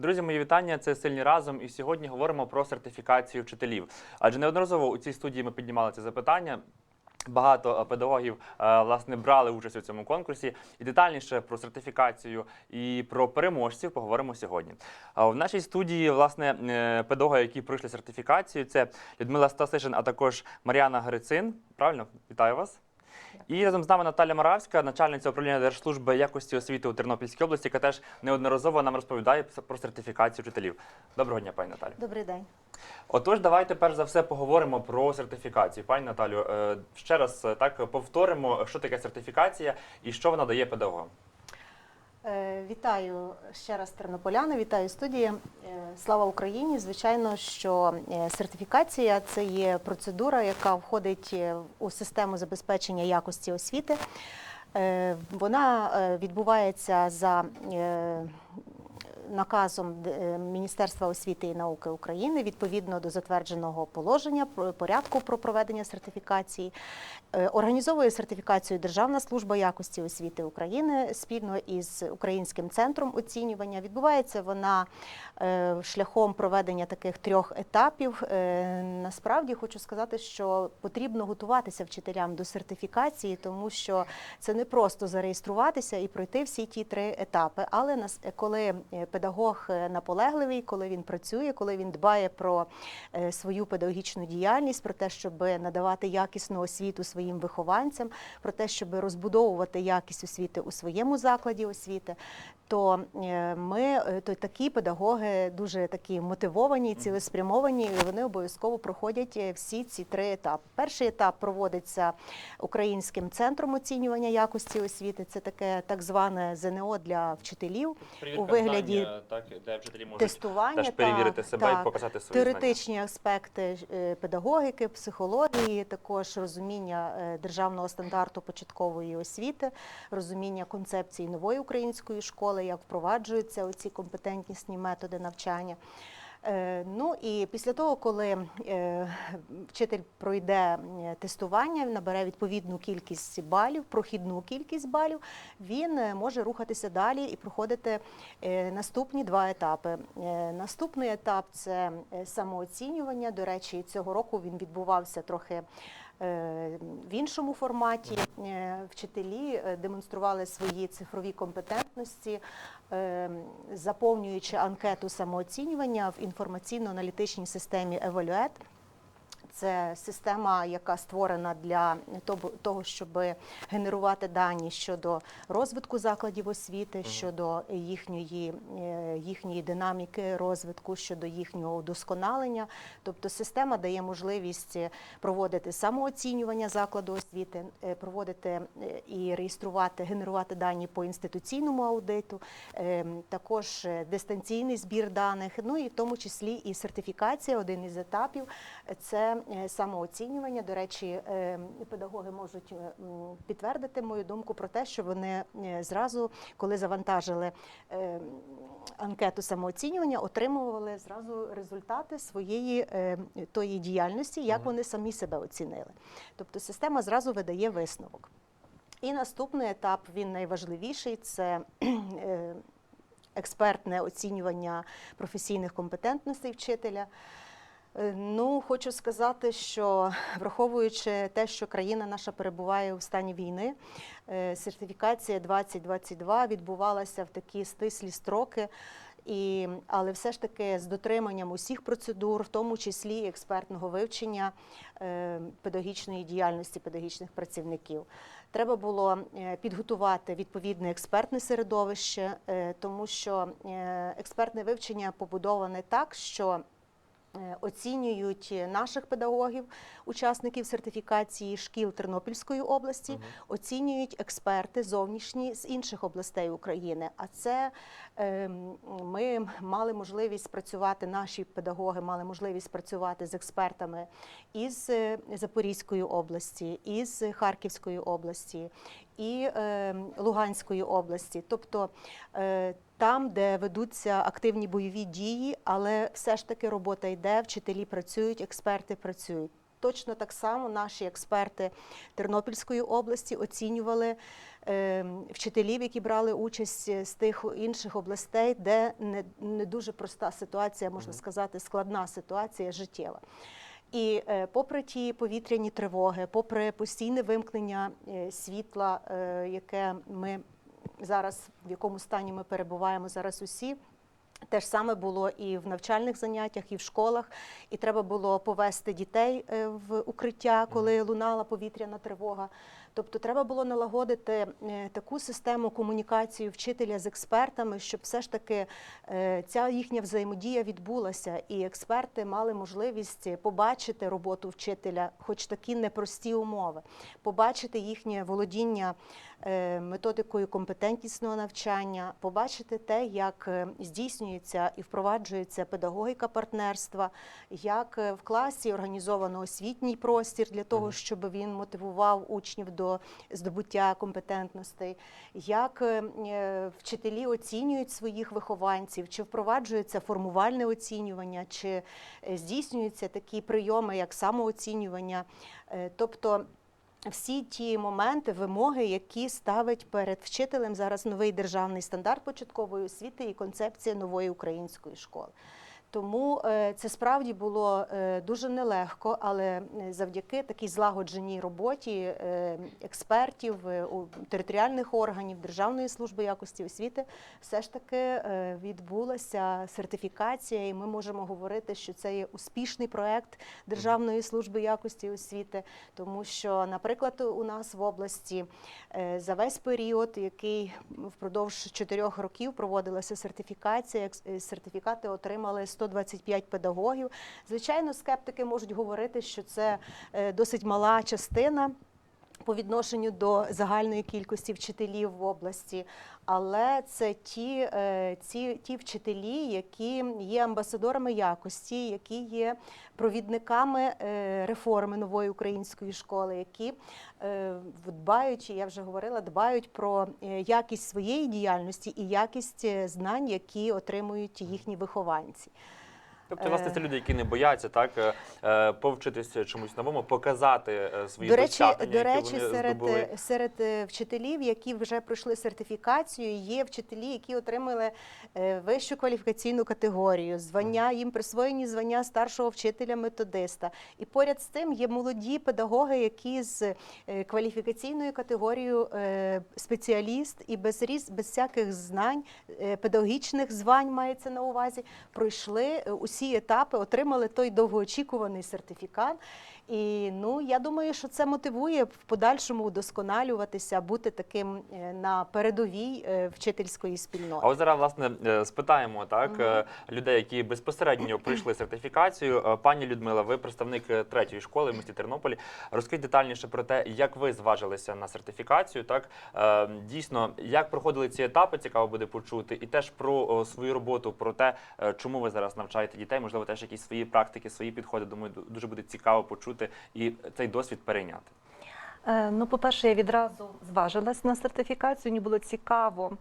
Друзі, мої вітання. Це сильні разом. І сьогодні говоримо про сертифікацію вчителів. Адже неодноразово у цій студії ми піднімали це запитання. Багато е, педагогів е, власне брали участь у цьому конкурсі. І детальніше про сертифікацію і про переможців поговоримо сьогодні. А В нашій студії власне е, педагоги, які пройшли сертифікацію, це Людмила Стасишин, а також Мар'яна Грицин. Правильно, вітаю вас. І разом з нами Наталя Моравська, начальниця управління Держслужби якості освіти у Тернопільській області, яка теж неодноразово нам розповідає про сертифікацію вчителів. Доброго дня, пані Наталі. Добрий день. Отож, давайте перш за все поговоримо про сертифікацію. Пані Наталю, е, ще раз е, так повторимо, що таке сертифікація і що вона дає педагогам. Е, Вітаю ще раз тернополяни, вітаю студії. Е, Слава Україні! Звичайно, що е, сертифікація це є процедура, яка входить у систему забезпечення якості освіти. Вона відбувається за наказом е, Міністерства освіти і науки України відповідно до затвердженого положення порядку про проведення сертифікації. Е, Організовує сертифікацію Державна служба якості освіти України спільно із Українським центром оцінювання. Відбувається вона е, шляхом проведення таких трьох етапів. Насправді хочу сказати, що потрібно готуватися вчителям до сертифікації, тому що це не просто зареєструватися і пройти всі ті три етапи. Але коли е, педагог е, наполегливий, коли він працює, коли він дбає про е, свою педагогічну діяльність, про те, щоб надавати якісну освіту своїм вихованцям, про те, щоб розбудовувати якість освіти у своєму закладі освіти, то е, ми е, то такі педагоги дуже такі мотивовані, цілеспрямовані. і Вони обов'язково проходять е, всі ці три етапи. Перший етап проводиться Українським центром оцінювання якості освіти. Це таке так зване ЗНО для вчителів. У вигляді так, де вчителі можуть тестування теж перевірити так, себе так. і показати свої знання. Теоретичні аспекти е, педагогіки, психології, також розуміння державного стандарту початкової освіти, розуміння концепції нової української школи, як впроваджуються оці компетентнісні методи навчання. Е, Ну і після того, коли е, вчитель пройде е, тестування, набере відповідну кількість балів, прохідну кількість балів, він може рухатися далі і проходити наступні два етапи. Наступний етап це самооцінювання. До речі, цього року він відбувався трохи в іншому форматі. Е, Вчителі е, демонстрували свої цифрові компетентності, е, заповнюючи анкету самооцінювання в інформаційно-аналітичній системі Evaluate. Це система, яка створена для того- щоб генерувати дані щодо розвитку закладів освіти, щодо їхньої, е, їхньої динаміки розвитку, щодо їхнього удосконалення. Тобто система дає можливість е, проводити самооцінювання закладу освіти, е, проводити і реєструвати, генерувати дані по інституційному аудиту, також дистанційний збір даних, ну і в тому числі і сертифікація, один із етапів це е, самооцінювання. До речі, е, педагоги можуть е, підтвердити мою думку про те, що вони зразу, коли завантажили анкету самооцінювання, отримували зразу результати своєї тої діяльності, як вони самі себе оцінили. Тобто система зразу видає висновок. І наступний етап, він найважливіший, це експертне оцінювання професійних компетентностей вчителя. Е, Ну, хочу сказати, що враховуючи те, що країна наша перебуває у стані війни, е, сертифікація 2022 відбувалася в такі стислі строки. І, але все ж таки з дотриманням усіх процедур, в тому числі експертного вивчення е, педагогічної діяльності педагогічних працівників. Треба було е, підготувати відповідне експертне середовище, е, тому що експертне вивчення побудоване так, що оцінюють наших педагогів, учасників сертифікації шкіл Тернопільської області, Мгм. оцінюють експерти зовнішні з інших областей України. А це е, ми мали можливість працювати, наші педагоги мали можливість працювати з експертами із е, Запорізької області, із Харківської області і е, Луганської області. Тобто е, там, де ведуться активні бойові дії, але все ж таки робота йде, вчителі працюють, експерти працюють. Точно так само наші експерти Тернопільської області оцінювали е, вчителів, які брали участь з тих інших областей, де не, не дуже проста ситуація, можна сказати, складна ситуація життєва. І е, попри ті повітряні тривоги, попри постійне вимкнення е, світла, е, яке ми зараз в якому стані ми перебуваємо зараз усі. Те ж саме було і в навчальних заняттях, і в школах. І треба було повести дітей е, в укриття, коли лунала повітряна тривога. Тобто треба було налагодити е, таку систему комунікації вчителя з експертами, щоб все ж таки е, ця їхня взаємодія відбулася, і експерти мали можливість побачити роботу вчителя, хоч такі непрості умови, побачити їхнє володіння методикою компетентнісного навчання, побачити те, як е, здійснюється і впроваджується педагогіка партнерства, як е, в класі організовано освітній простір для того, щоб він мотивував учнів до здобуття компетентностей, як е, е, вчителі оцінюють своїх вихованців, чи впроваджується формувальне оцінювання, чи е, здійснюються такі прийоми, як самооцінювання. Е, Тобто всі ті моменти, вимоги, які ставить перед вчителем зараз новий державний стандарт початкової освіти і концепція нової української школи. Тому е, це справді було е, дуже нелегко, але е, завдяки такій злагодженій роботі експертів, у- територіальних органів Державної служби якості освіти, все ж таки відбулася сертифікація, і ми можемо говорити, що це є успішний проект Державної служби якості освіти, тому що, наприклад, у нас в області за весь період, який впродовж чотирьох років проводилася сертифікація, сертифікати отримали 125 педагогів. Звичайно, скептики можуть говорити, що це е, досить мала частина. По відношенню до загальної кількості вчителів в області, але це ті, е, ці, ті вчителі, які є амбасадорами якості, які є провідниками е, реформи нової української школи, які е, дбають, я вже говорила, дбають про якість своєї діяльності і якість знань, які отримують їхні вихованці. Тобто, власне, Е. це люди, які не бояться так е, е, повчитися чомусь новому, показати е, свої До речі, досягнення, до які вони серед, здобули. е, серед е, вчителів, які вже пройшли сертифікацію, є вчителі, які отримали е, вищу кваліфікаційну категорію, звання їм присвоєні звання старшого вчителя методиста. І поряд з тим є молоді педагоги, які з е, кваліфікаційною категорією е, спеціаліст і без різ, без всяких знань, е, педагогічних звань мається на увазі, пройшли е, усі етапи, отримали той довгоочікуваний сертифікат. І ну я думаю, що це мотивує в подальшому удосконалюватися, бути таким е, на передовій е, вчительської спільноти. А от зараз, власне, е, спитаємо так Мгм. е, людей, які безпосередньо пройшли сертифікацію. Пані Людмила, ви представник третьої школи в місті Тернополі. Розкажіть детальніше про те, як ви зважилися на сертифікацію. Так дійсно, як проходили ці етапи, цікаво буде почути, і теж про свою роботу, про те, чому ви зараз навчаєте дітей, можливо, теж якісь свої практики, свої підходи. Думаю, дуже буде цікаво почути і цей досвід перейняти. Е, Ну, по-перше, я відразу зважилась на сертифікацію. Мені було цікаво,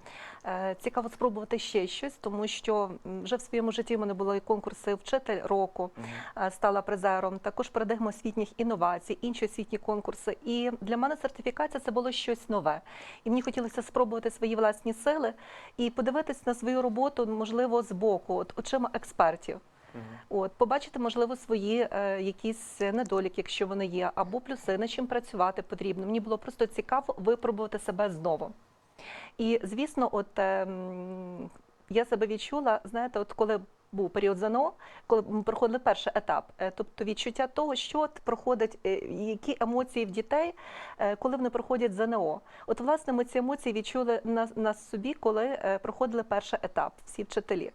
е, цікаво спробувати ще щось, тому що вже в своєму житті в мене були конкурси вчитель року, е, стала призером, також парадигма освітніх інновацій, інші освітні конкурси. І для мене сертифікація це було щось нове. І мені хотілося спробувати свої власні сили і подивитись на свою роботу, можливо, збоку, от очима експертів. От, побачити, можливо, свої е, якісь недоліки, якщо вони є, або плюси, над чим працювати потрібно. Мені було просто цікаво випробувати себе знову. І, звісно, от е, я себе відчула, знаєте, от коли був період ЗНО, коли ми проходили перший етап, е, тобто відчуття того, що проходить, е, які емоції в дітей, е, коли вони проходять ЗНО. От, власне, ми ці емоції відчули на, на собі, коли проходили перший етап, всі вчителі.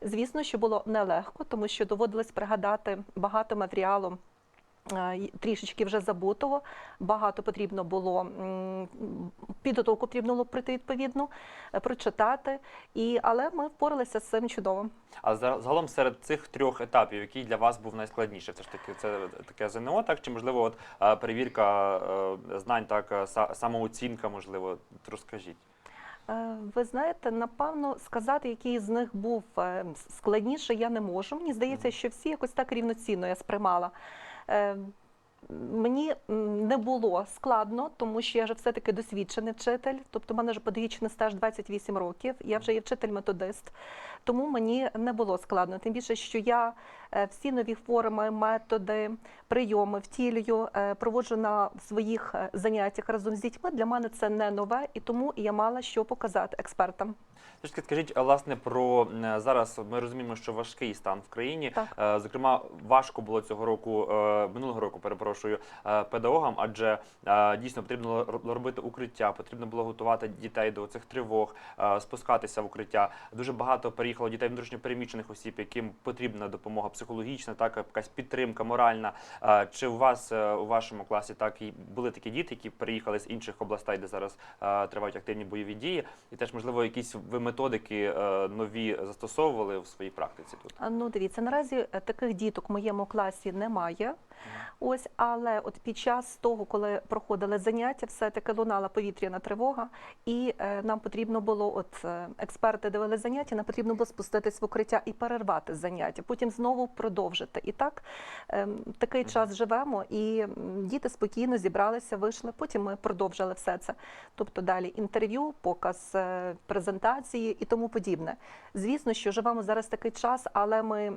Звісно, що було нелегко, тому що доводилось пригадати багато матеріалу. Е, Трішечки вже забутого, багато потрібно було підготовку потрібно було пройти відповідно, е, прочитати. І, але ми впоралися з цим чудово. А за- загалом серед цих трьох етапів, який для вас був найскладніший, це ж таки це таке ЗНО, так чи можливо, от е, перевірка знань, так са- самооцінка, можливо, розкажіть. Ви знаєте, напевно, сказати, який з них був складніший, я не можу. Мені здається, що всі якось так рівноцінно я сприймала. Е, Мені не було складно, тому що я вже все-таки досвідчений вчитель, тобто в мене вже педагогічний стаж 28 років, я вже є вчитель-методист, тому мені не було складно. Тим більше, що я е, всі нові форми, методи, прийоми втілюю, е, проводжу на своїх е, заняттях разом з дітьми. Для мене це не нове, і тому я мала що показати експертам. Трішки скажіть, власне, про зараз ми розуміємо, що важкий стан в країні. Так. Зокрема, важко було цього року, минулого року, перепрошую, педагогам, адже дійсно потрібно робити укриття, потрібно було готувати дітей до цих тривог, спускатися в укриття. Дуже багато переїхало дітей внутрішньопереміщених осіб, яким потрібна допомога психологічна, так якась підтримка моральна. Чи у вас е, у вашому класі так і були такі діти, які переїхали з інших областей, де зараз тривають активні бойові дії, і теж можливо якісь ви методики е, нові застосовували в своїй практиці тут? Ну, дивіться, наразі е, таких діток в моєму класі немає. Ось, але от під час того, коли проходили заняття, все-таки лунала повітряна тривога, і е, нам потрібно було, от е, експерти дивили заняття, нам потрібно було спуститись в укриття і перервати заняття, потім знову продовжити. І так е, такий час живемо, і діти спокійно зібралися, вийшли. Потім ми продовжили все це. Тобто далі інтерв'ю, показ е, презентації і тому подібне. Звісно, що живемо зараз такий час, але ми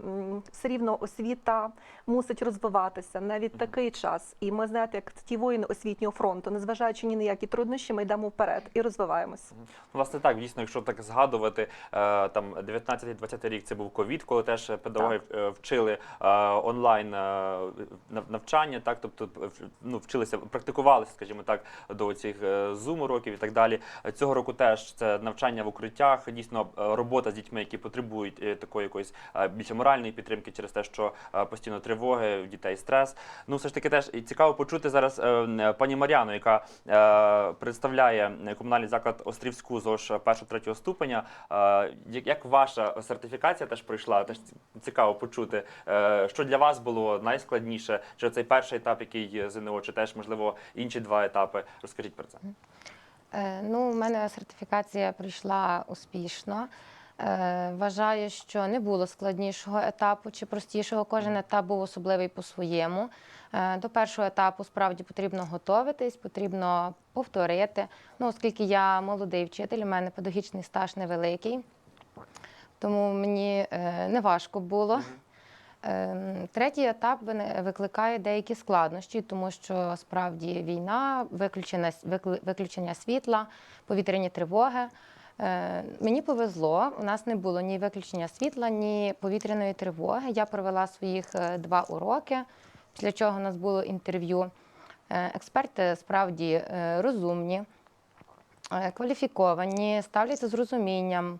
все рівно освіта мусить розвиватися навіть такий час. І ми знаєте, як ті воїни освітнього фронту, незважаючи ні на які труднощі, ми йдемо вперед і розвиваємось. Ну, Власне, так, дійсно, якщо так згадувати, е, там 19-20 рік це був ковід, коли теж педагоги е, вчили е, онлайн нав- навчання, так, тобто ну, вчилися, практикувалися, скажімо так, до цих зум уроків і так далі. Цього року теж це навчання в укриттях, дійсно робота з дітьми, які потребують такої якоїсь більше моральної підтримки через те, що постійно тривоги, в дітей стрес. Ну, все ж таки, теж цікаво почути зараз е, пані Мар'яну, яка е, представляє комунальний заклад Острівську ЗОЖ першого-третього ступеня. Е, як, ваша сертифікація теж пройшла? Теж цікаво почути, що для вас було найскладніше, чи цей перший етап, який ЗНО, чи теж можливо інші два етапи. Розкажіть про це. Ну, у мене сертифікація пройшла успішно. Е, Вважаю, що не було складнішого етапу чи простішого. Кожен етап був особливий по-своєму. Е, До першого етапу справді потрібно готуватись, потрібно повторити. Ну, оскільки я молодий вчитель, у мене педагогічний стаж невеликий, тому мені е, не важко було. Третій етап викликає деякі складнощі, тому що справді війна, виключення світла, повітряні тривоги. Е, Мені повезло, у нас не було ні виключення світла, ні повітряної тривоги. Я провела своїх е, два уроки, після чого у нас було інтерв'ю. Е, Експерти справді розумні, кваліфіковані, ставляться з розумінням.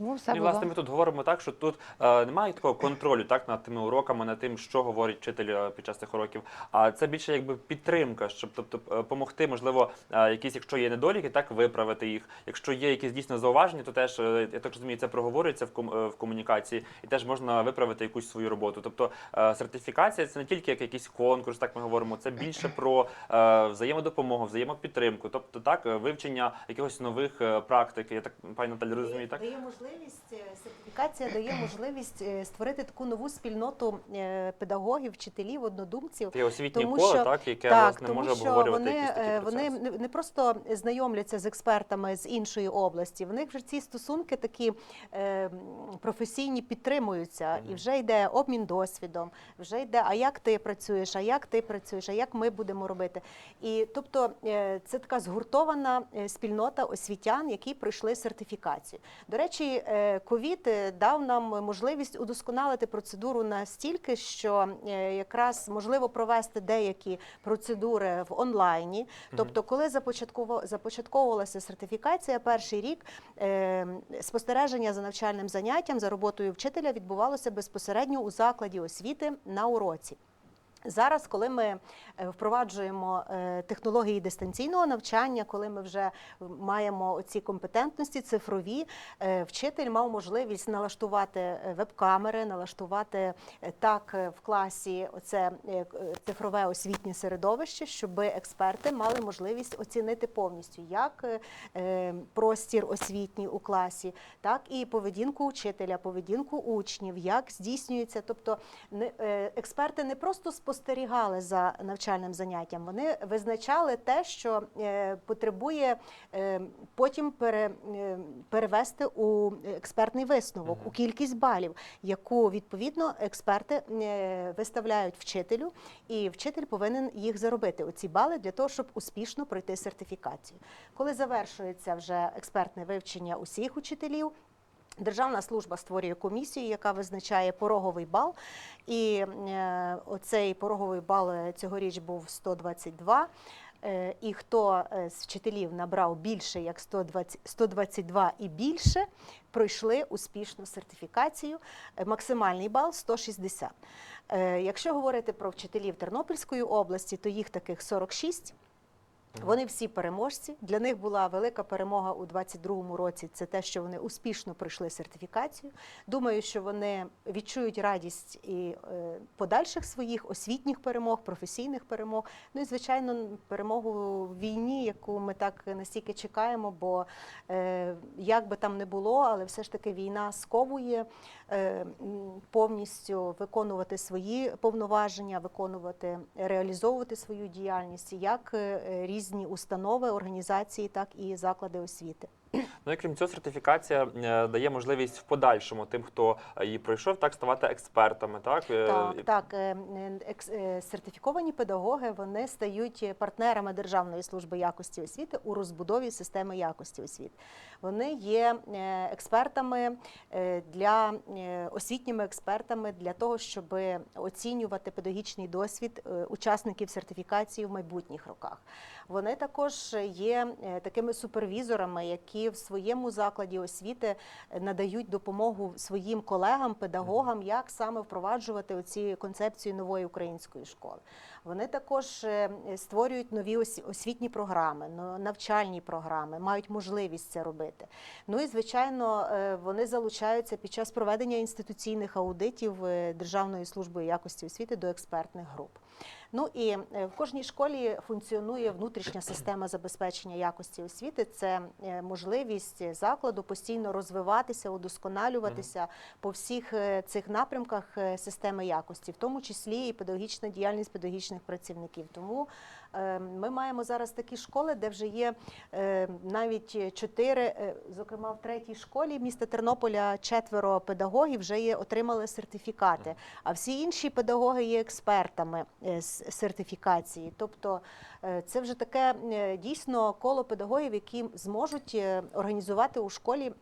Тому все Ну, і, було. власне, ми тут говоримо так, що тут е, немає такого контролю так, над тими уроками, над тим, що говорить вчитель е, під час цих уроків. А це більше якби підтримка, щоб тобто допомогти, можливо, е, якісь, якщо є недоліки, так виправити їх. Якщо є якісь дійсно зауваження, то теж е, я так розумію, це проговорюється в ком- е, в комунікації, і теж можна виправити якусь свою роботу. Тобто е, сертифікація це не тільки як якийсь конкурс, так ми говоримо, це більше про е, взаємодопомогу, взаємопідтримку, тобто так, е, вивчення якихось нових е, практик. Я так пані Наталі розумію, так? Дає можливість, е, сертифікація дає можливість е, створити таку нову спільноту е, педагогів, вчителів, однодумців. Є освітнє Тому коло, що- так, яке так, власне тому може обговорювати вони, якісь такі процеси. вони не, просто знайомляться з експертами з іншої області. В них вже ці стосунки такі е, професійні підтримуються, і вже йде обмін досвідом. Вже йде, а як ти працюєш, а як ти працюєш, а як ми будемо робити. І тобто це така згуртована спільнота освітян, які пройшли сертифікацію. До речі, е, ковід е, дав нам можливість удосконалити процедуру настільки, що е, якраз можливо провести деякі процедури в онлайні. Тобто, коли започатковувалася сертифікація, перший рік спостереження за навчальним заняттям за роботою вчителя відбувалося безпосередньо у закладі освіти на уроці. Зараз, коли ми е, впроваджуємо е, технології дистанційного навчання, коли ми вже маємо ці компетентності цифрові, е, вчитель мав можливість налаштувати веб-камери, налаштувати так в класі оце е, к- е, цифрове освітнє середовище, щоб експерти мали можливість оцінити повністю як простір освітній у класі, так і поведінку учителя, поведінку учнів, як здійснюється. Тобто експерти не просто спостерігають, спостерігали за навчальним заняттям, вони визначали те, що е, потребує е, потім е, перевести у експертний висновок, у кількість балів, яку відповідно експерти виставляють вчителю, і вчитель повинен їх заробити. Оці бали для того, щоб успішно пройти сертифікацію. Коли завершується вже експертне вивчення усіх учителів. Державна служба створює комісію, яка визначає пороговий бал. І е, оцей пороговий бал е, цьогоріч був 122. Е, і хто з вчителів набрав більше як 120, 122 і більше, пройшли успішну сертифікацію. Максимальний бал 160. Е, якщо говорити про вчителів Тернопільської області, то їх таких 46. Вони всі переможці. Для них була велика перемога у 22-му році. Це те, що вони успішно пройшли сертифікацію. Думаю, що вони відчують радість і е, подальших своїх освітніх перемог, професійних перемог. Ну і звичайно, перемогу в війні, яку ми так настільки чекаємо. Бо е, як би там не було, але все ж таки війна сковує е, повністю виконувати свої повноваження, виконувати, реалізовувати свою діяльність, як е, різні установи, організації, так і заклади освіти. Ну і крім цього, сертифікація е, дає можливість в подальшому тим, хто е, її пройшов, так ставати експертами. Так, Е, Так, так, сертифіковані педагоги вони стають партнерами Державної служби якості освіти у розбудові системи якості освіти. Вони є експертами для освітніми експертами для того, щоб оцінювати педагогічний досвід учасників сертифікації в майбутніх роках. Вони також є такими супервізорами, які в своєму закладі освіти е, надають допомогу своїм колегам, педагогам, як саме впроваджувати оці концепції нової української школи. Вони також е, створюють нові освітні програми, навчальні програми, мають можливість це робити. Ну і звичайно, е, вони залучаються під час проведення інституційних аудитів Державною службою якості освіти до експертних груп. Ну і е, в кожній школі функціонує внутрішня система забезпечення якості освіти. Це е, можливість закладу постійно розвиватися, удосконалюватися по всіх е, цих напрямках системи якості, в тому числі і педагогічна діяльність педагогічних працівників. Тому ми маємо зараз такі школи, де вже є е, навіть чотири, е, зокрема в третій школі міста Тернополя четверо педагогів вже є отримали сертифікати. А всі інші педагоги є експертами е, з сертифікації. Тобто е, це вже таке е, дійсно коло педагогів, які зможуть е, організувати у школі.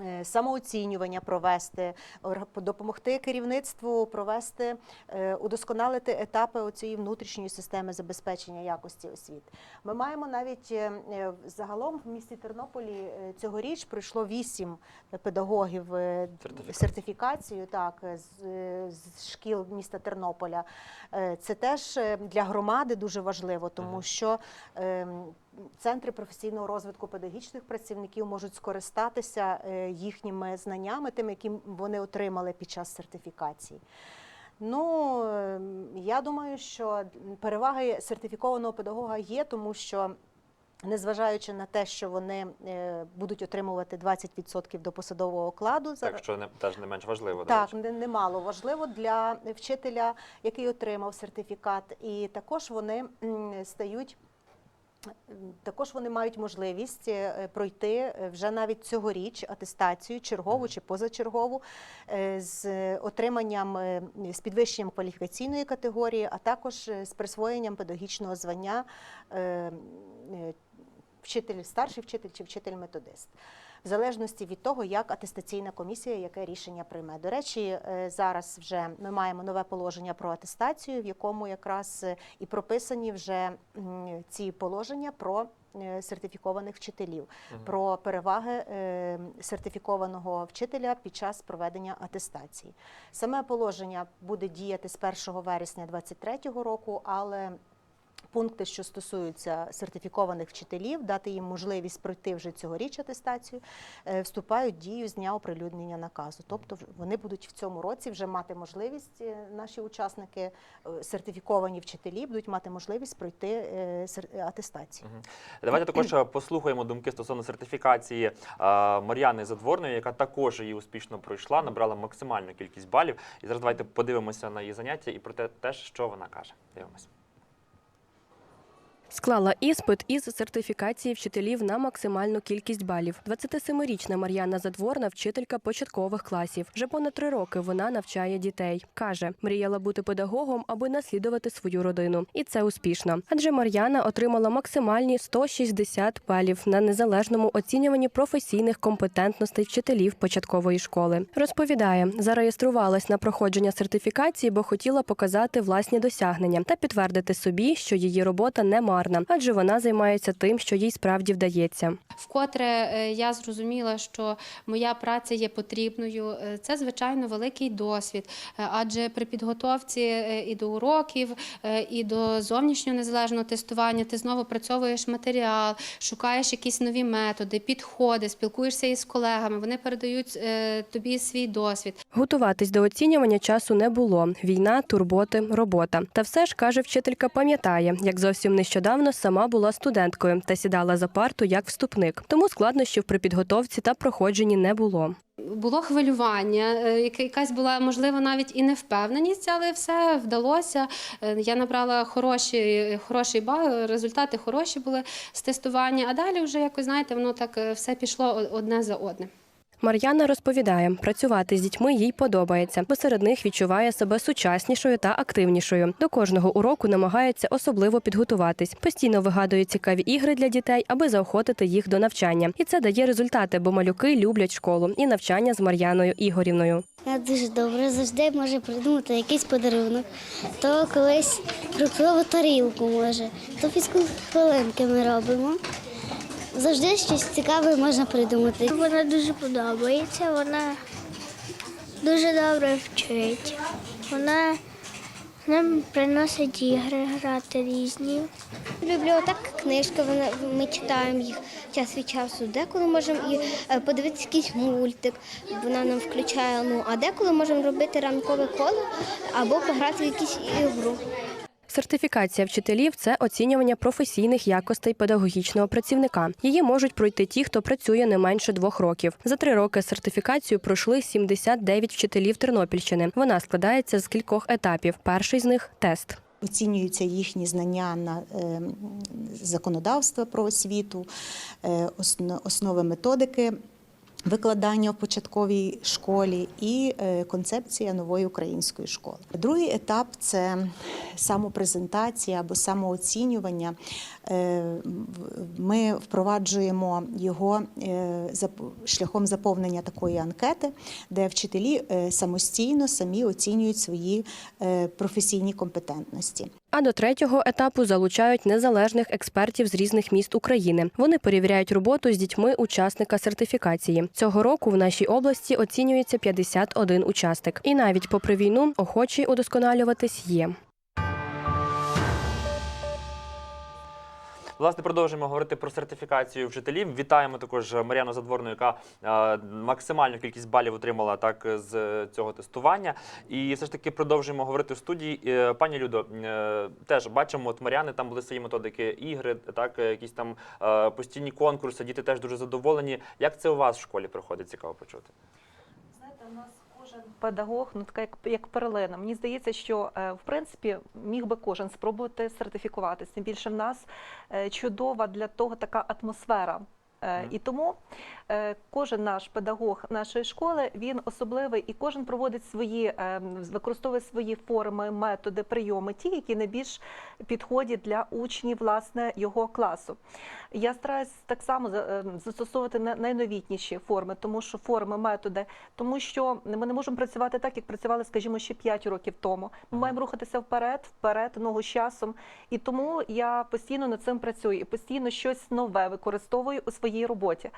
Е, Самооцінювання провести, допомогти керівництву провести, е, удосконалити етапи цієї внутрішньої системи забезпечення якості освіти. Ми маємо навіть е, загалом в місті Тернополі цьогоріч пройшло вісім педагогів Сертифікацію. сертифікацію так, з, з шкіл міста Тернополя. Це теж для громади дуже важливо, тому Мгм. що ем, центри професійного розвитку педагогічних працівників можуть скористатися е, їхніми знаннями, тим, які вони отримали під час сертифікації. Ну, ем, я думаю, що переваги сертифікованого педагога є, тому що. Незважаючи на те, що вони е, будуть отримувати 20% до посадового окладу, Так що не теж не менш важливо. так, речі. не- немало важливо для вчителя, який отримав сертифікат, і також вони стають. Також вони мають можливість е, пройти е, вже навіть цьогоріч атестацію, чергову чи позачергову, е, з отриманням з підвищенням кваліфікаційної категорії, а також з присвоєнням педагогічного звання вчитель, старший вчитель чи вчитель-методист в залежності від того, як атестаційна комісія яке рішення прийме. До речі, е, зараз вже ми маємо нове положення про атестацію, в якому якраз е, і прописані вже ці положення про е, сертифікованих вчителів, Мгм. про переваги сертифікованого вчителя під час проведення атестації. Саме положення буде діяти з 1 вересня 2023 року, але Пункти, що стосуються сертифікованих вчителів, дати їм можливість пройти вже цьогоріч атестацію, е, вступають в дію з дня оприлюднення наказу. Тобто вони будуть в цьому році вже мати можливість, е, наші учасники, е, сертифіковані вчителі, будуть мати можливість пройти атестацію. Давайте також послухаємо думки стосовно сертифікації Мар'яни Задворної, яка також її успішно пройшла, набрала максимальну кількість балів. І зараз давайте подивимося на її заняття і про те, що вона каже. Дивимося. Склала іспит із сертифікації вчителів на максимальну кількість балів. 27-річна Мар'яна Задворна, вчителька початкових класів. Вже понад три роки вона навчає дітей. Каже, мріяла бути педагогом, аби наслідувати свою родину. І це успішно. Адже Мар'яна отримала максимальні 160 балів на незалежному оцінюванні професійних компетентностей вчителів початкової школи. Розповідає, зареєструвалась на проходження сертифікації, бо хотіла показати власні досягнення та підтвердити собі, що її робота не марна, адже вона займається тим, що їй справді вдається. Вкотре е, я зрозуміла, що моя праця є потрібною. Е, Це звичайно великий досвід, Е, адже при підготовці і до уроків, і до зовнішнього незалежного тестування ти знову працьовуєш матеріал, шукаєш якісь нові методи, підходи, спілкуєшся із колегами. Вони передають тобі свій досвід. Готуватись до оцінювання часу не було. Війна, турботи, робота. Та все ж каже вчителька, пам'ятає, як зовсім нещодавно сама була студенткою та сідала за парту як вступник. Тому складнощів при підготовці та проходженні не було. Було хвилювання, е, яка- якась була можливо навіть і невпевненість, але все вдалося. Е, Я набрала хороші, хороший бал, результати хороші були з тестування. А далі вже якось знаєте, воно так е, все пішло одне за одним. Мар'яна розповідає, працювати з дітьми їй подобається, бо серед них відчуває себе сучаснішою та активнішою. До кожного уроку намагається особливо підготуватись. Постійно вигадує цікаві ігри для дітей, аби заохотити їх до навчання. І це дає результати, бо малюки люблять школу і навчання з Мар'яною Ігорівною. Я дуже добре завжди може придумати якийсь подарунок. То колись фруктову тарілку може, то фізкульт хвилинки ми робимо. Завжди щось цікаве можна придумати. Вона дуже подобається, вона дуже добре вчить. Вона нам приносить ігри грати різні. Бібліотека книжка, вона, ми читаємо їх час від часу. Деколи можемо і е, подивитися якийсь мультик, вона нам включає. Ну, а деколи можемо робити ранкове коло або пограти в якусь ігру. Сертифікація вчителів це оцінювання професійних якостей педагогічного працівника. Її можуть пройти ті, хто працює не менше двох років. За три роки сертифікацію пройшли 79 вчителів Тернопільщини. Вона складається з кількох етапів. Перший з них тест. Оцінюються їхні знання на е, законодавства про освіту, е, основи методики викладання в початковій школі і е, концепція нової української школи. Другий етап це самопрезентація або самооцінювання. Е, Ми впроваджуємо його е, шляхом заповнення такої анкети, де вчителі самостійно самі оцінюють свої професійні компетентності. А до третього етапу залучають незалежних експертів з різних міст України. Вони перевіряють роботу з дітьми учасника сертифікації. Цього року в нашій області оцінюється 51 учасник. І навіть попри війну охочі удосконалюватись є. Власне, продовжуємо говорити про сертифікацію вчителів. Вітаємо також Мар'яну Задворну, яка е, максимальну кількість балів отримала так з цього тестування. І все ж таки продовжуємо говорити в студії. Е, Пані Людо, е, теж бачимо, от Мар'яни там були свої методики ігри, так якісь там постійні конкурси. Діти теж дуже задоволені. Як це у вас в школі проходить? Цікаво почути. Знаєте, у нас кожен педагог, ну така як, як перлина. Мені здається, що е, в принципі міг би кожен спробувати сертифікуватись. Тим більше в нас е, чудова для того така атмосфера. Е. І тому е, кожен наш педагог нашої школи він особливий і кожен проводить свої, е, використовує свої форми, методи, прийоми, ті, які найбільш підходять для учнів власне його класу. Я стараюсь так само за- застосовувати на- найновітніші форми, тому що форми, методи, тому що ми не можемо працювати так, як працювали, скажімо, ще 5 років тому. Ми маємо рухатися вперед, вперед, ногу з часом. І тому я постійно над цим працюю і постійно щось нове використовую у своїй роботі.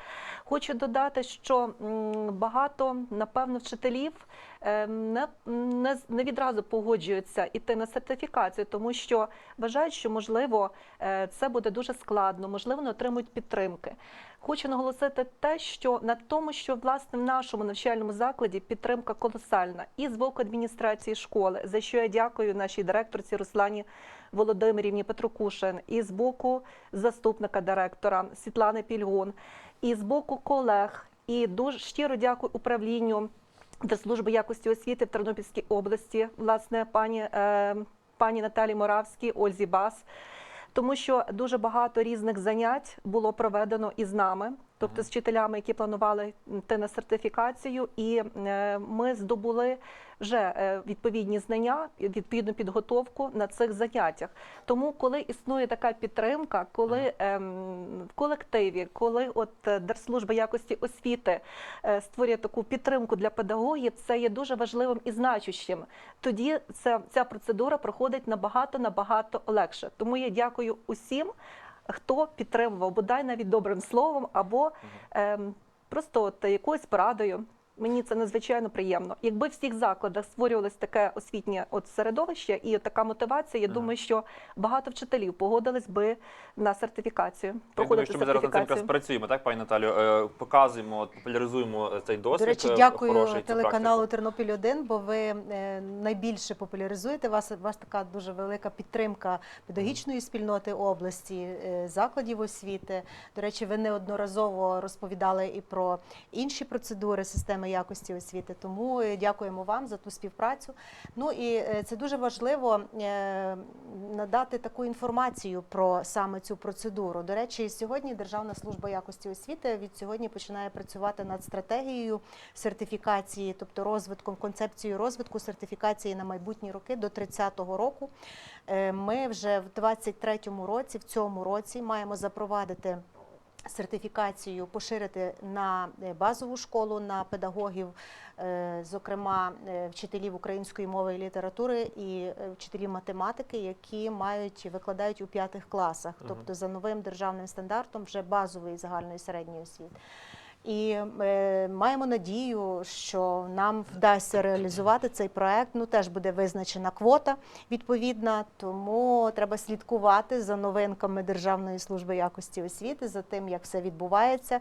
Хочу додати, що багато, напевно, вчителів е, не, не, не відразу погоджуються іти на сертифікацію, тому що вважають, що можливо е, це буде дуже складно, можливо, не отримують підтримки. Хочу наголосити те, що на тому, що власне в нашому навчальному закладі підтримка колосальна і з боку адміністрації школи, за що я дякую нашій директорці Руслані Володимирівні Петрокушин, і з боку заступника директора Світлани Пільгун, і з боку колег. І дуже щиро дякую управлінню Держслужби якості освіти в Тернопільській області, власне, пані, е, пані Наталі Моравській, Ользі Бас тому що дуже багато різних занять було проведено із нами, тобто з вчителями, які планували йти на сертифікацію, і е, ми здобули вже е, відповідні знання, відповідну підготовку на цих заняттях. Тому, коли існує така підтримка, коли ем, в колективі, коли от е, Держслужба якості освіти створює таку підтримку для педагогів, це є дуже важливим і значущим. Тоді ця, ця процедура проходить набагато набагато легше. Тому я дякую усім, хто підтримував, бодай навіть добрим словом або ем, просто от якоюсь порадою. Мені це надзвичайно приємно. Якби в всіх закладах створювалось таке освітнє от середовище і от така мотивація, я Ага. думаю, що багато вчителів погодились би на сертифікацію. Я думаю, що ми зараз над цим якраз працюємо, так, пані Наталю? Е, Показуємо, популяризуємо цей досвід. До речі, е, дякую хороший, телеканалу. Тернопіль 1 бо ви е, найбільше популяризуєте вас. Вас така дуже велика підтримка педагогічної спільноти області, закладів освіти. До речі, ви неодноразово розповідали і про інші процедури системи якості освіти. Тому е, дякуємо вам за ту співпрацю. Ну і е, це дуже важливо е, надати таку інформацію про саме цю процедуру. До речі, сьогодні Державна служба якості освіти від сьогодні починає працювати над стратегією сертифікації, тобто розвитком, концепцією розвитку сертифікації на майбутні роки до 30-го року. Ми вже в 23-му році, в цьому році, маємо запровадити. Сертифікацію поширити на е, базову школу, на педагогів, е, зокрема е, вчителів української мови і літератури і вчителів математики, які мають викладають у п'ятих класах, тобто за новим державним стандартом вже базової загальної середньої освіти. І е, маємо надію, що нам вдасться реалізувати цей проект. Ну теж буде визначена квота відповідна, тому треба слідкувати за новинками Державної служби якості освіти, за тим, як все відбувається.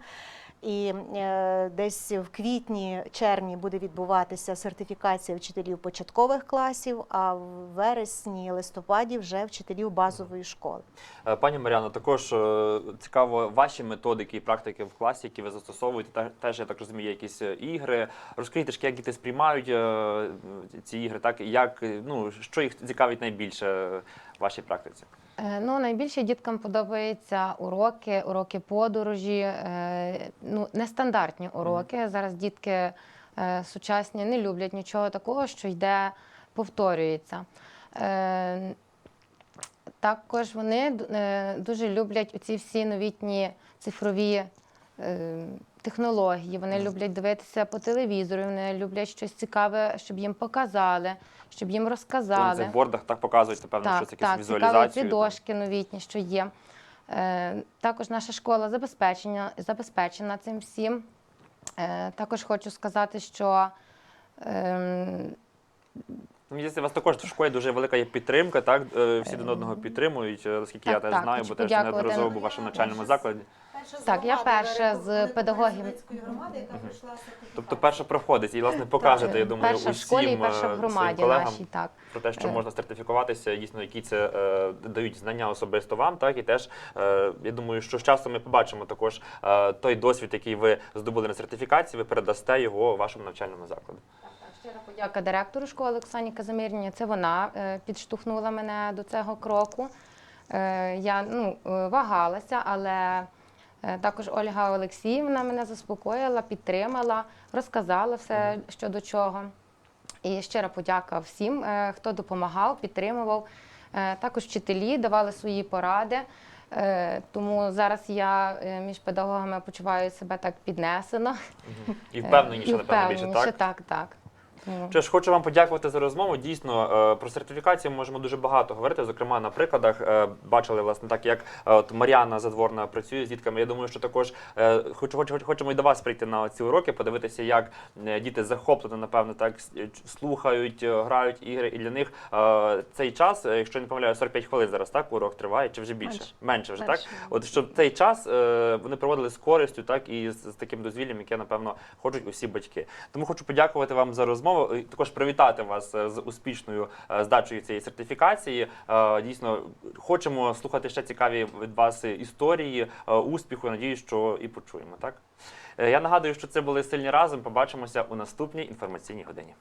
І е, десь в квітні-червні буде відбуватися сертифікація вчителів початкових класів, а в вересні, листопаді вже вчителів базової школи. Е, Пані Маріано, також е, цікаво ваші методики і практики в класі, які ви застосовуєте. Те- Теж я так розумію, якісь ігри. Розкажіть як діти сприймають ці ігри, так як ну що їх цікавить найбільше в вашій практиці? Е, Ну, найбільше діткам подобаються уроки, уроки подорожі, е, ну, нестандартні уроки. Зараз дітки е, сучасні не люблять нічого такого, що йде, повторюється. Також вони дуже люблять ці всі новітні цифрові технології. Вони люблять дивитися по телевізору, вони люблять щось цікаве, щоб їм показали, щоб їм розказали. на цих бордах так показують, напевно, що це якісь так, ці візуалізації. там. дошки новітні, що є. Е, також наша школа забезпечена, забезпечена цим всім. Е, також хочу сказати, що ем, Мені здається, у вас також в школі дуже велика є підтримка, так? Е, Всі один одного підтримують, е, наскільки я так, теж так, знаю, хочу бо теж подякувати. неодноразово був у вашому навчальному закладі. Так, я перша з педагогів. Тобто перша проходить і, власне, покажете, я думаю, перша в усім школі і е, перша в своїм громаді колегам нашій. Так. про те, що Е. можна сертифікуватися, дійсно, які це е, дають знання особисто вам, так і теж е, я думаю, що з часом ми побачимо також е, той досвід, який ви здобули на сертифікації, ви передасте його вашому навчальному закладу. Щира подяка директору школи Оксані Казимирні. Це вона е, підштовхнула мене до цього кроку. Е, Я ну, е, вагалася, але також Ольга Олексіївна мене заспокоїла, підтримала, розказала все що до чого. І щира подяка всім, хто допомагав, підтримував. Також вчителі давали свої поради. Тому зараз я між педагогами почуваю себе так піднесено. І впевненіше, напевно, більше так. так, так. Що ж, хочу вам подякувати за розмову. Дійсно, е, про сертифікацію ми можемо дуже багато говорити. Зокрема, на прикладах е, бачили власне так, як е, от Мар'яна Задворна працює з дітками. Я думаю, що також хочу, хочу, хочемо і до вас прийти на ці уроки, подивитися, як діти захоплено, напевно, так слухають, грають ігри, і для них цей час, якщо не помиляю, 45 хвилин зараз так урок триває, чи вже більше? Менше. Менше вже так. От щоб цей час вони проводили з користю, так і з таким дозвіллям, яке напевно хочуть усі батьки. Тому хочу подякувати вам за розмову. І Також привітати вас е, з успішною е, здачею цієї сертифікації. Е, Дійсно, хочемо слухати ще цікаві від вас історії е, успіху. Надію, що і почуємо. Так Е, я нагадую, що це були сильні разом. Побачимося у наступній інформаційній годині.